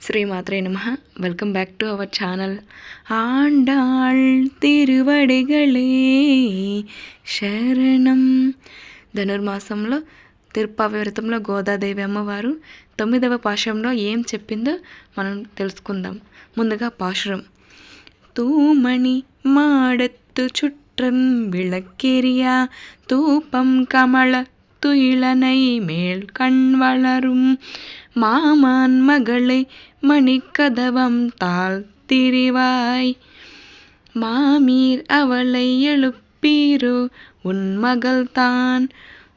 ஸ்ரீமாத்ரே நம welcome back to our channel Andal తిరువడిగలే శరణం ధనుర్మాసంలో తిరుప్పావి వ్రతంలో గోదాదేవి అమ్మవారు తొమ్మిదవ పాశంలో ఏం చెప్పిందో మనం తెలుసుకుందాం ముందుగా పాశురం தூமணி மாடத்து சுற்றம் விளக்கெரியா தூப்பம் கமல துயிலனை மேல் கண் வளரும் மாமான் மகளை மணிக்கதவம் தாழ் திரிவாய் மாமீர் அவளை எழுப்பீரோ? உன் மகள்தான்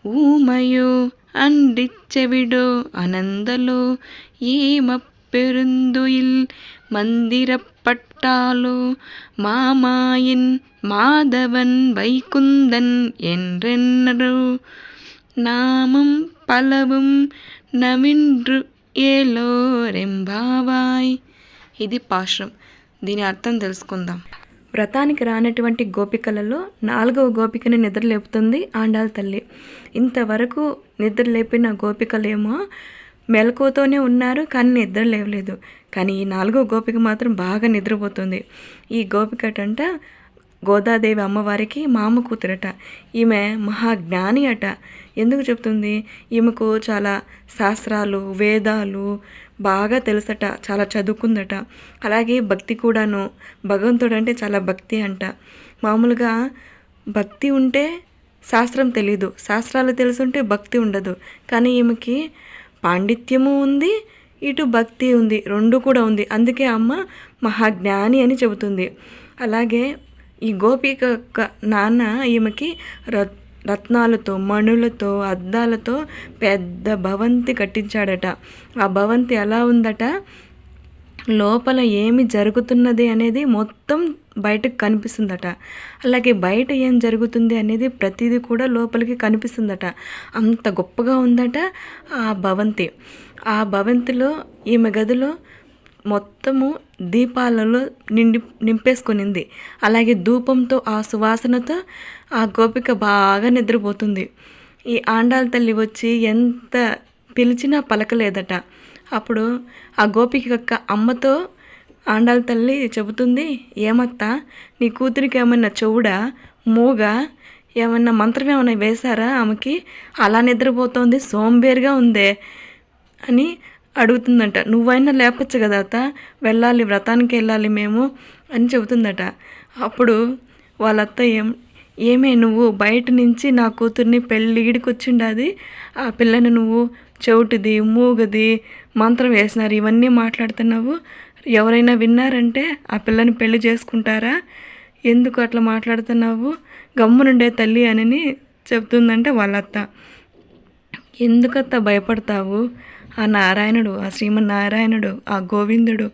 ஊமையோ? அன்றிச்செவிடோ அனந்தலோ? ஏமப் பெருந்துயில் மந்திரப்பட்டாலோ? மாமாயின் மாதவன் வைகுந்தன் என்றென்னரோ నామం పలవం ఏలో ఏలోరెంబావాయ్ ఇది పాశ్రం దీని అర్థం తెలుసుకుందాం. వ్రతానికి రానటువంటి గోపికలలో నాలుగవ గోపికని నిద్రలేపుతుంది ఆండాల తల్లి. ఇంతవరకు నిద్ర లేపిన గోపికలేమో మెలకువతోనే ఉన్నారు కానీ నిద్ర లేవలేదు. కానీ ఈ నాలుగో గోపిక మాత్రం బాగా నిద్రపోతుంది. ఈ గోపికటంట గోదాదేవి అమ్మవారికి మామ కూతురట. ఈమె మహాజ్ఞాని అట. ఎందుకు చెప్తుంది? ఈమెకు చాలా శాస్త్రాలు వేదాలు బాగా తెలుసట. చాలా చదువుకుందట. అలాగే భక్తి కూడాను భగవంతుడు అంటే చాలా భక్తి అంట. మామూలుగా భక్తి ఉంటే శాస్త్రం తెలీదు. శాస్త్రాలు తెలుసుంటే భక్తి ఉండదు. కానీ ఈమెకి పాండిత్యము ఉంది ఇటు భక్తి ఉంది రెండు కూడా ఉంది. అందుకే అమ్మ మహాజ్ఞాని అని చెబుతుంది. అలాగే ఈ గోపిక యొక్క నాన్న ఈమెకి రత్ రత్నాలతో మణులతో అద్దాలతో పెద్ద భవంతి కట్టించాడట. ఆ భవంతి ఎలా ఉందట? లోపల ఏమి జరుగుతున్నది అనేది మొత్తం బయటకు కనిపిస్తుందట. అలాగే బయట ఏం జరుగుతుంది అనేది ప్రతిదీ కూడా లోపలికి కనిపిస్తుందట. అంత గొప్పగా ఉందట ఆ భవంతి. ఆ భవంతిలో ఈమె గదిలో మొత్తము దీపాలలో నిండి నింపేసుకునింది. అలాగే ధూపంతో ఆ సువాసనతో ఆ గోపిక బాగా నిద్రపోతుంది. ఈ ఆండాల తల్లి వచ్చి ఎంత పిలిచినా పలకలేదట. అప్పుడు ఆ గోపిక యొక్క అమ్మతో ఆండాల తల్లి చెబుతుంది ఏమత్తా నీ కూతురికి ఏమన్నా చెవుడా మూగ ఏమన్నా మంత్రం ఏమైనా వేశారా? ఆమెకి అలా నిద్రపోతోంది సోంబేరుగా ఉందే అని అడుగుతుందంట నువ్వైనా లేపచ్చు కదా అత్త? వెళ్ళాలి వ్రతానికి వెళ్ళాలి మేము అని చెబుతుందట. అప్పుడు వాళ్ళత్త ఏం ఏమే నువ్వు బయట నుంచి నా కూతుర్ని పెళ్ళిడికి వచ్చిండాది? ఆ పిల్లని నువ్వు చెవిటిది మూగది మంత్రం వేసినారు ఇవన్నీ మాట్లాడుతున్నావు? ఎవరైనా విన్నారంటే ఆ పిల్లని పెళ్ళి చేసుకుంటారా? ఎందుకు అట్లా మాట్లాడుతున్నావు? గమ్మునుండే తల్లి అని చెప్తుందంటే వాళ్ళత్త. ఎందుకత్త భయపడతావు? ఆ నారాయణుడు ఆ శ్రీమన్నారాయణుడు ఆ గోవిందుడు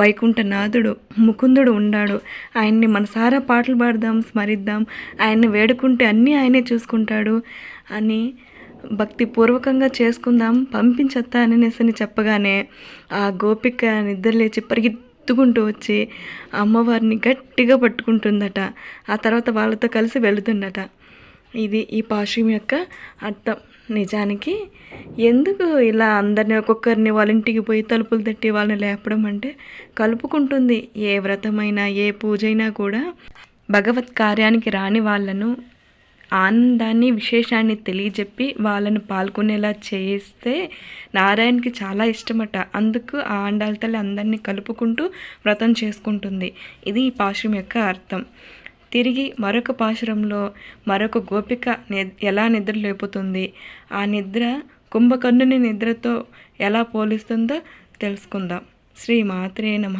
వైకుంఠనాథుడు ముకుందుడు ఉన్నాడు ఆయన్ని మనసారా పాటలు పాడదాం స్మరిద్దాం. ఆయన్ని వేడుకుంటే అన్నీ ఆయనే చూసుకుంటాడు. అని భక్తిపూర్వకంగా చేసుకుందాం పంపించత్తా అనేసి చెప్పగానే ఆ గోపిక నిద్రలేచి పరిగెత్తుకుంటూ వచ్చి అమ్మవారిని గట్టిగా పట్టుకుంటుందట. ఆ తర్వాత వాళ్ళతో కలిసి వెళుతుందట. ఇది ఈ పాశ్యం యొక్క అర్థం. నిజానికి ఎందుకు ఇలా అందరినీ ఒక్కొక్కరిని వాళ్ళ ఇంటికి పోయి తలుపులు తట్టి వాళ్ళని లేపడం అంటే కలుపుకుంటుంది. ఏ వ్రతమైనా ఏ పూజ అయినా కూడా భగవత్ కార్యానికి రాని వాళ్ళను ఆనందాన్ని విశేషాన్ని తెలియజెప్పి వాళ్ళను పాల్గొనేలా చేస్తే నారాయణకి చాలా ఇష్టమట. అందుకు ఆ ఆండాల తల్లి అందరినీ కలుపుకుంటూ వ్రతం చేసుకుంటుంది. ఇది ఈ పాశ్రం యొక్క అర్థం. తిరిగి మరొక పాశురంలో మరొక గోపిక ఎలా నిద్ర లేపుతుంది? ఆ నిద్ర కుంభకర్ణుని నిద్రతో ఎలా పోలిస్తుందో తెలుసుకుందాం. శ్రీ మాత్రే నమ.